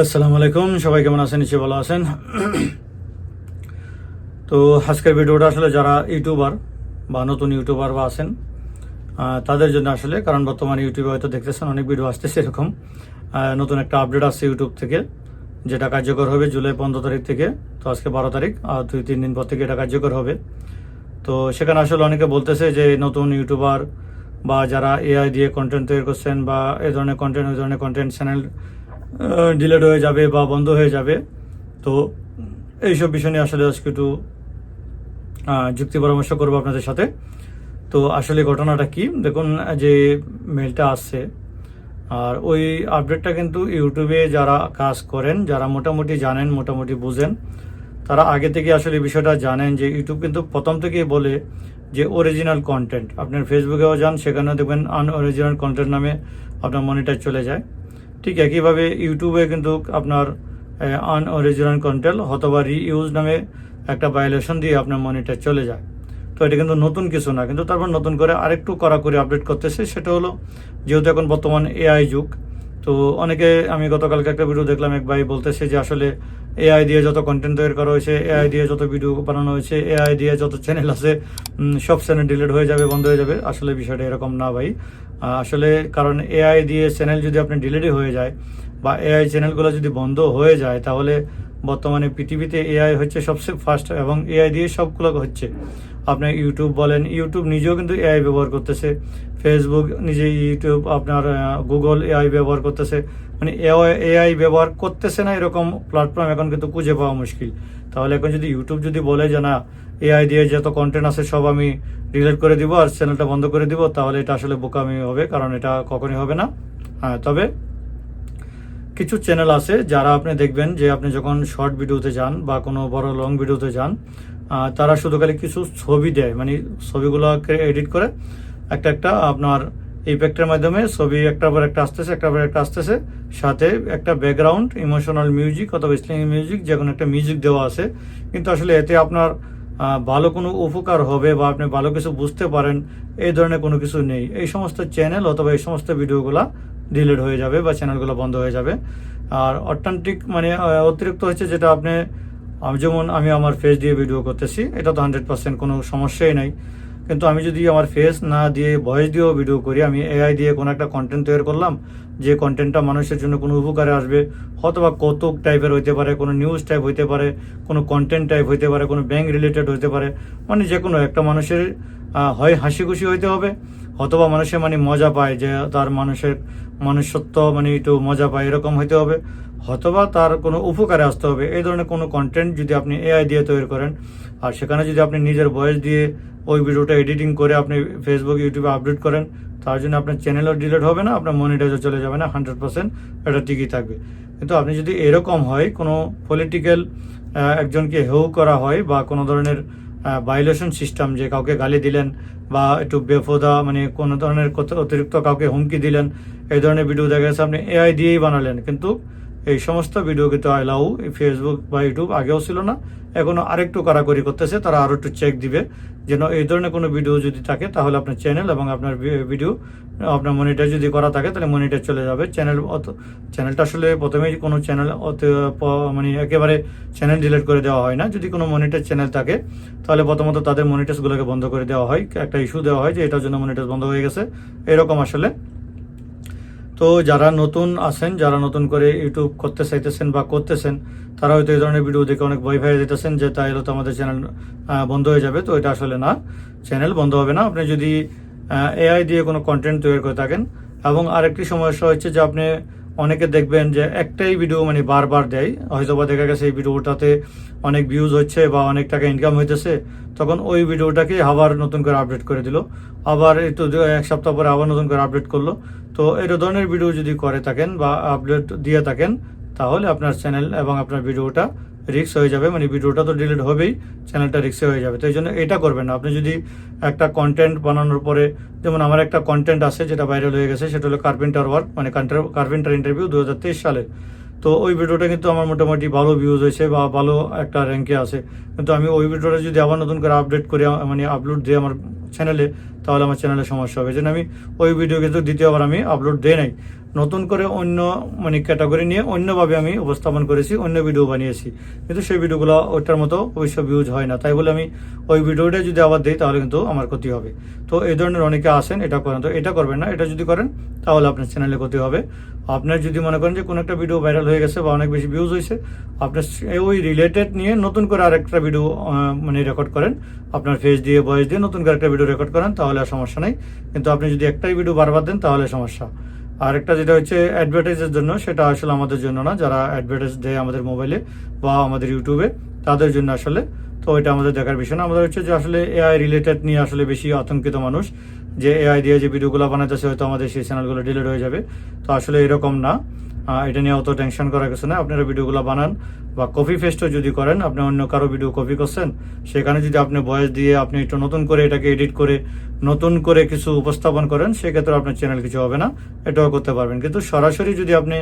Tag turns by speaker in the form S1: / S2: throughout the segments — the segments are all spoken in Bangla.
S1: আসসালামু আলাইকুম, সবাই কেমন আছেন? নিচে ভালো আছেন। তো আজকের ভিডিওটা আসলে যারা ইউটিউবার বা নতুন ইউটিউবার বা আছেন তাদের জন্য আসলে, কারণ বর্তমানে ইউটিউবে হয়তো দেখতেছেন, অনেক ভিডিও আসতেছে এরকম। নতুন একটা আপডেট আসছে ইউটিউব থেকে, যেটা কার্যকর হবে জুলাই পনেরো তারিখ থেকে, তো আজকে বারো তারিখ, আর দুই, তিন দিন পর থেকে এটা কার্যকর হবে। তো সেখানে আসলে অনেকে বলতেছে যে নতুন ইউটিউবার বা যারা এআই দিয়ে কন্টেন্ট তৈরি করছেন বা এই ধরনের কন্টেন্ট ওই ধরনের কন্টেন্ট চ্যানেল ডিলেট হয়ে যাবে বা বন্ধ হয়ে যাবে। তো এইসব বিষয় নিয়ে আসলে আজকে একটু যুক্তি পরামর্শ করব আপনাদের সাথে। তো আসলে ঘটনাটা কি? দেখুন, যে মেলটা আসছে, আর ওই আপডেটটা কিন্তু ইউটিউবে যারা কাজ করেন, যারা মোটামুটি জানেন, মোটামুটি বুঝেন, তারা আগে থেকে আসলে বিষয়টা জানেন যে ইউটিউব কিন্তু প্রথম থেকেই বলে যে অরিজিনাল কন্টেন্ট আপনার ফেসবুকেও যান, সেখানেও দেখবেন আনঅরিজিনাল কন্টেন্ট নামে আপনার মনিটার চলে যায়। ঠিক একইভাবে ইউটিউবে কিন্তু আপনার আনঅরিজিনাল কন্টেন্ট অথবা রিইউজ নামে একটা ভায়োলেশন দিয়ে আপনার মনিটার চলে যায়। তো এটা কিন্তু নতুন কিছু না, কিন্তু তারপর নতুন করে আরেকটু কড়াকড়ি আপডেট করতেছে, সেটা হলো যেহেতু এখন বর্তমান এআই যুগ তো অনেকে, আমি গতকালকে একটা ভিডিও দেখলাম, এক ভাই বলতেছে যে আসলে এআই দিয়ে যত কন্টেন্ট তৈরি করা হয়েছে এআই দিয়ে যত ভিডিও বানানো হয়েছে এআই দিয়ে যত চ্যানেল আছে সব চ্যানেল ডিলিট হয়ে যাবে, বন্ধ হয়ে যাবে। আসলে বিষয়টা এরকম না ভাই। আসলে কারণ এআই দিয়ে চ্যানেল যদি আপনি ডিলিটই হয়ে যায় বা এআই চ্যানেলগুলো যদি বন্ধ হয়ে যায়, তাহলে বর্তমানে পৃথিবীতে এআই হচ্ছে সবচেয়ে ফার্স্ট এবং এআই দিয়ে সবগুলো হচ্ছে। আপনি ইউটিউব বলেন ইউটিউব নিজেও কিন্তু এআই ব্যবহার করতেছে। ফেসবুক নিজে ইউটিউব আপনার গুগল এআই ব্যবহার করতেছে। মানে এআই ব্যবহার করতেছে না এরকম প্ল্যাটফর্ম এখন কিন্তু খুঁজে পাওয়া মুশকিল। তাহলে এখন যদি ইউটিউব যদি বলে যে, না এআই দিয়ে যত কন্টেন্ট আছে সব আমি ডিলিট করে দিব আর চ্যানেলটা বন্ধ করে দিব, তাহলে এটা আসলে বোকামি হবে, কারণ এটা কখনই হবে না। হ্যাঁ তবে কিছু চ্যানেল আছে যারা আপনি দেখবেন যে আপনি যখন শর্ট ভিডিওতে যান বা কোনো বড় লং ভিডিওতে যান তারা শুধু খালি কিছু ছবি দেয়। মানে ছবিগুলোকে এডিট করে একটা একটা আপনার ইফেক্টের মাধ্যমে ছবি একটার পর একটা আসতেছে, একটার পর একটা আসতেছে। সাথে একটা ব্যাকগ্রাউন্ড ইমোশনাল মিউজিক অথবা ইসলামিক মিউজিক যে কোনো একটা মিউজিক দেওয়া আছে। কিন্তু আসলে এতে আপনার ভালো কোনো উপকার হবে বা আপনি ভালো কিছু বুঝতে পারেন, এই ধরনের কোনো কিছু নেই। এই সমস্ত চ্যানেল অথবা এই সমস্ত ভিডিওগুলা ডিলিট হয়ে যাবে বা চ্যানেলগুলো বন্ধ হয়ে যাবে। আর অটান্টিক মানে অতিরিক্ত হচ্ছে যেটা আপনি যেমন আমি আমার ফেস দিয়ে ভিডিও করতেছি, এটা তো হান্ড্রেড পার্সেন্ট কোনো সমস্যাই নাই। কিন্তু আমি যদি আমার ফেস না দিয়ে ভয়েস দিয়েও ভিডিও করি, আমি এআই দিয়ে কোনো একটা কন্টেন্ট তৈরি করলাম, যে কন্টেন্টটা মানুষের জন্য কোনো উপকারে আসবে অথবা কৌতুক টাইপের হইতে পারে, কোনো নিউজ টাইপ হইতে পারে, কোনো কন্টেন্ট টাইপ হইতে পারে, কোনো ব্যাংক রিলেটেড হইতে পারে মানে যে কোনো একটা মানুষের হয় হাসি খুশি হইতে হবে অথবা মানুষের মানে মজা পায় যে তার মানুষের, মনুষ্যত্ব মানে একটু মজা পায়, এরকম হইতে হবে। অথবা তার কোনো উপকারে আসতে হবে। এই ধরনের কোনো কন্টেন্ট যদি আপনি এআই দিয়ে তৈরি করেন, আর সেখানে যদি আপনি নিজের ভয়েস দিয়ে ওই ভিডিওটা এডিটিং করে আপনি ফেসবুক ইউটিউবে আপডেট করেন, তার জন্য আপনার চ্যানেলও ডিলেট হবে না, আপনার মনিটাইজও চলে যাবে না হান্ড্রেড পার্সেন্ট এটা ঠিকই থাকবে। কিন্তু আপনি যদি এরকম হয়, কোনো পলিটিক্যাল একজনকে হেউ করা হয় বা কোনো ধরনের ভাইলেশন সিস্টেম যে কাউকে গালি দিলেন বা একটু বেফোদা মানে কোনো ধরনের কত- অতিরিক্ত কাউকে হুমকি দিলেন, এই ধরনের ভিডিও দেখা গেছে আপনি এআই দিয়েই বানালেন। কিন্তু এই সমস্ত ভিডিও কিন্তু আইলাউ ফেসবুক বা ইউটিউব আগেও ছিল না, এখনও আরেকটু কারাকরি করতেছে, তারা আরও একটু চেক দিবে, যেন এই ধরনের কোনো ভিডিও যদি থাকে, তাহলে আপনার চ্যানেল এবং আপনার ভিডিও আপনার মনিটার যদি করা থাকে, তাহলে মনিটার চলে যাবে। চ্যানেল অত চ্যানেলটা আসলে প্রথমেই কোনো চ্যানেল অত মানে একেবারে চ্যানেল ডিলিট করে দেওয়া হয় না। যদি কোনো মনিটার চ্যানেল থাকে, তাহলে প্রথমত তাদের মনিটাসগুলোকে বন্ধ করে দেওয়া হয়। একটা ইস্যু দেওয়া হয় যে এটার জন্য মনিটাস বন্ধ হয়ে গেছে। এরকম আসলে তো যারা নতুন আছেন, যারা নতুন করে ইউটিউব করতে চাইতেছেন বা করতেছেন, তারা হয়তো এই ধরনের ভিডিও দেখে অনেক ভয় ভাই দিতেছেন যে তাই হলো তো আমাদের চ্যানেল বন্ধ হয়ে যাবে। তো এটা আসলে না। চ্যানেল বন্ধ হবে না। আপনি যদি এআই দিয়ে কোনো কন্টেন্ট তৈরি করে থাকেন, এবং আরেকটি সমস্যা হচ্ছে যে আপনি অনেকে দেখবেন যে একটাই ভিডিও মানে বারবার দেয়। হয়তো বা দেখা গেছে এই ভিডিওটাতে অনেক ভিউজ হচ্ছে বা অনেক টাকা ইনকাম হইতেছে, তখন ওই ভিডিওটাকে আবার নতুন করে আপডেট করে দিল। আবার একটু এক সপ্তাহ পরে আবার নতুন করে আপডেট করল। তো এই ধরনের ভিডিও যদি করে থাকেন বা আপডেট দিয়ে থাকেন তাহলে আপনার চ্যানেল এবং আপনার ভিডিওটা রিক্স হয়ে যাবে। মানে ভিডিওটা তো ডিলিট হবেই চ্যানেলটা রিক্সে হয়ে যাবে। তো এই জন্য এটা করবেন না। আপনি যদি একটা কন্টেন্ট বানানোর পরে, যেমন আমার একটা কন্টেন্ট আছে যেটা ভাইরাল হয়ে গেছে, সেটা হলো কার্পেন্টার ওয়ার্ক মানে কার্পেন্টার ইন্টারভিউ দু হাজার তেইশ সালে তো ওই ভিডিওটা কিন্তু আমার মোটামুটি ভালো ভিউজ হয়েছে বা ভালো একটা র্যাঙ্কে আছে। কিন্তু আমি ওই ভিডিওটা যদি আবার নতুন করে আপডেট করে মানে আপলোড দিয়ে আমার চ্যানেলে তাহলে আমার চ্যানেলে সমস্যা হবে। জন্য আমি ওই ভিডিও কিন্তু দ্বিতীয়বার আমি আপলোড দেই নাই। নতুন করে অন্য মানে ক্যাটাগরি নিয়ে অন্যভাবে আমি উপস্থাপন করেছি, অন্য ভিডিও বানিয়েছি। কিন্তু সেই ভিডিওগুলো ওইটার মতো অবশ্য ভিউজ হয় না। তাই বলে আমি ওই ভিডিওটা যদি আবার দিই, তাহলে কিন্তু আমার ক্ষতি হবে। তো এই ধরনের অনেকে আসেন এটা করেন তো এটা করবেন না, এটা যদি করেন, তাহলে আপনার চ্যানেলে ক্ষতি হবে। আপনার যদি মনে করেন যে কোনো একটা ভিডিও ভাইরাল হয়ে গেছে বা অনেক বেশি ভিউজ হয়েছে, আপনার ওই রিলেটেড নিয়ে নতুন করে আরেকটা ভিডিও মানে রেকর্ড করেন, আপনার ফেস দিয়ে ভয়েস দিয়ে নতুন করে একটা ভিডিও রেকর্ড করেন, তাহলে আর সমস্যা নেই। কিন্তু আপনি যদি একটাই ভিডিও বারবার দেন, তাহলে সমস্যা। আর একটা যেটা হচ্ছে অ্যাডভার্টাইজের জন্য, সেটা আসলে আমাদের জন্য না, যারা অ্যাডভার্টাইজ দেয় আমাদের মোবাইলে বা আমাদের ইউটিউবে তাদের জন্য আসলে। তো এটা আমাদের দেখার বিষয় না। আমাদের হচ্ছে যে আসলে এআই রিলেটেড নিয়ে আসলে বেশি আতঙ্কিত মানুষ। যে এআই দিয়ে যে ভিডিওগুলো বানাইতেছে, হয়তো আমাদের সেই চ্যানেলগুলো ডিলিট হয়ে যাবে। তো আসলে এরকম না। এটা নিয়ে অত টেনশন করার কিছু না আপনারা ভিডিওগুলো বানান বা কপি পেস্টও যদি করেন, আপনি অন্য কারও ভিডিও কপি করছেন, সেখানে যদি আপনি ভয়েস দিয়ে আপনি একটু নতুন করে এটাকে এডিট করে, নতুন করে কিছু উপস্থাপন করেন, সেক্ষেত্রে আপনার চ্যানেল কিছু হবে না। এটাও করতে পারবেন। কিন্তু সরাসরি যদি আপনি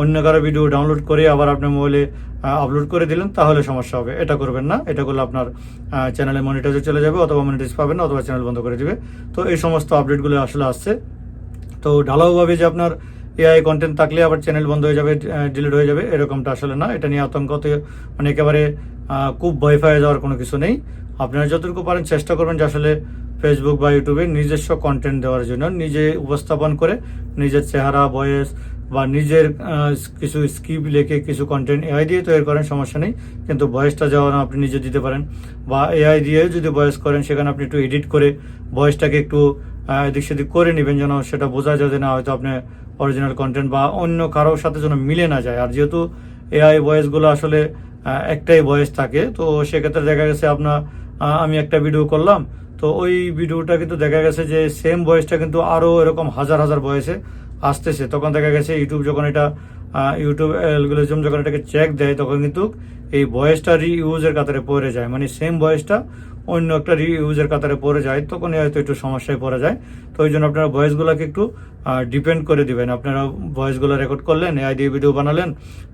S1: অন্য কারও ভিডিও ডাউনলোড করে আবার আপনার মোবাইলে আপলোড করে দিলেন, তাহলে সমস্যা হবে। এটা করবেন না। এটা করলে আপনার চ্যানেলে মনিটাইজে চলে যাবে অথবা মনিটাইজ পাবেন না, অথবা চ্যানেল বন্ধ করে দিবে। তো এই সমস্ত আপডেটগুলো আসলে আসছে। তো ঢালাওভাবে যে আপনার এআই কন্টেন্ট থাকলে আবার চ্যানেল বন্ধ হয়ে যাবে ডিলিট হয়ে যাবে, এরকমটা আসলে না। এটা নিয়ে আতঙ্কতে মানে একেবারে খুব ভয় পাওয়া যাওয়ার কোনো কিছু নেই। আপনারা যতটুকু পারেন চেষ্টা করবেন যে আসলে ফেসবুক বা ইউটিউবে নিজস্ব কন্টেন্ট দেওয়ার জন্য, নিজে উপস্থাপন করে, নিজের চেহারা বয়স বা নিজের কিছু স্কিপ লেখে কিছু কন্টেন্ট এআই দিয়ে তৈরি করেন, সমস্যা নেই। কিন্তু ভয়েসটা যেমন আপনি নিজে দিতে পারেন বা এআই দিয়ে যদি ভয়েস করেন, সেখানে আপনি একটু এডিট করে ভয়েসটাকে একটু এদিক সেদিক করে নেবেন যেন সেটা বোঝা যায় না, হয়তো আপনি অরিজিনাল কন্টেন্ট বা অন্য কারোর সাথে যেন মিলে না যায়। আর যেহেতু এআই ভয়েসগুলো আসলে একটাই ভয়েস থাকে, তো সেক্ষেত্রে দেখা গেছে আপনার আমি একটা ভিডিও করলাম, তো ওই ভিডিওটা কিন্তু দেখা গেছে যে সেম ভয়েসটা কিন্তু আরও এরকম হাজার হাজার ভয়েসে আসতেছে। তখন দেখা গেছে ইউটিউব যখন এটা ইউটিউব অ্যালগোরিজম যখন এটাকে চেক দেয়, তখন কিন্তু এই ভয়েসটা রিইউজের কাতারে পড়ে যায়। মানে সেম ভয়েসটা অন্য একটা রিইউজের কাতারে পড়ে যায় তখন হয়তো একটু সমস্যায় পড়ে যায়। তো ওই জন্য আপনারা ভয়েসগুলোকে একটু ডিপেন্ড করে দিবেন। আপনারা ভয়েসগুলো রেকর্ড করলেন এআই দিয়ে ভিডিও বানালেন,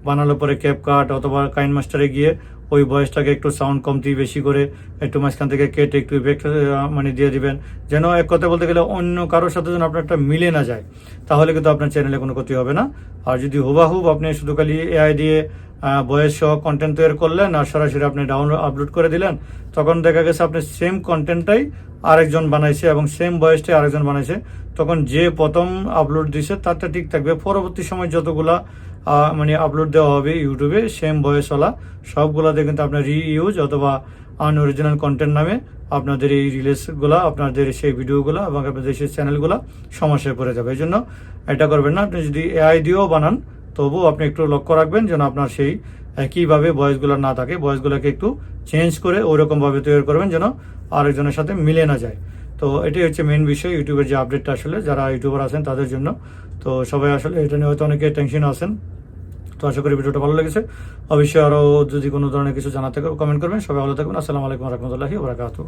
S1: বানানোর পরে ক্যাপ কাট অথবা কাইন মাস্টারে গিয়ে ওই ভয়েসটাকে একটু সাউন্ড কমতি বেশি করে একটু মাঝখান থেকে কেটে একটু ইফেক্ট মানে দিয়ে দিবেন। যেন এক কথা বলতে গেলে অন্য কারোর সাথে যেন আপনার একটা মিলে না যায়, তাহলে কিন্তু আপনার চ্যানেলে কোনো ক্ষতি হবে না। আর যদি হুবাহুব আপনি শুধু খালি এআই দিয়ে ভয়েস সহ কন্টেন্ট তৈরি করলেন আর সরাসরি আপনি ডাউনলোড আপলোড করে দিলেন, তখন দেখা গেছে আপনি সেম কন্টেন্টটাই আরেকজন বানাইছে এবং সেম বয়সটাই আরেকজন বানাইছে। তখন যে প্রথম আপলোড দিছে, তারটা ঠিক থাকবে। পরবর্তী সময় যতগুলা মানে আপলোড দেওয়া হবে ইউটিউবে সেম ভয়েসওয়ালা সবগুলাতে কিন্তু আপনার রিইউজ অথবা আনঅরিজিনাল কন্টেন্ট নামে আপনাদের এই রিলসগুলো আপনাদের সেই ভিডিওগুলো এবং আপনাদের সেই চ্যানেলগুলো সমস্যায় পড়ে যাবে। এই জন্য এটা করবেন না। আপনি যদি এআই দিয়েও বানান তবুও আপনি একটু লক্ষ্য রাখবেন যেন আপনার সেই একইভাবে ভয়েসগুলো না থাকে, বয়সগুলোকে একটু চেঞ্জ করে ওরকমভাবে তৈরি করবেন যেন আরেকজনের সাথে মিলে না যায়। তো এটাই হচ্ছে মেন বিষয়, ইউটিউবের যে আপডেটটা আসলে, যারা ইউটিউবার আছেন তাদের জন্য। তো সবাই আসলে এটা নিয়ে হয়তো অনেকে টেনশন আছেন। তো আশা করি ভিডিওটা ভালো লেগেছে। অবশ্যই আরও যদি কোনো ধরনের কিছু জানাতে কমেন্ট করবেন। সবাই ভালো থাকবেন। আসসালামু আলাইকুম রহমতুল্লাহি ওবরাকাতু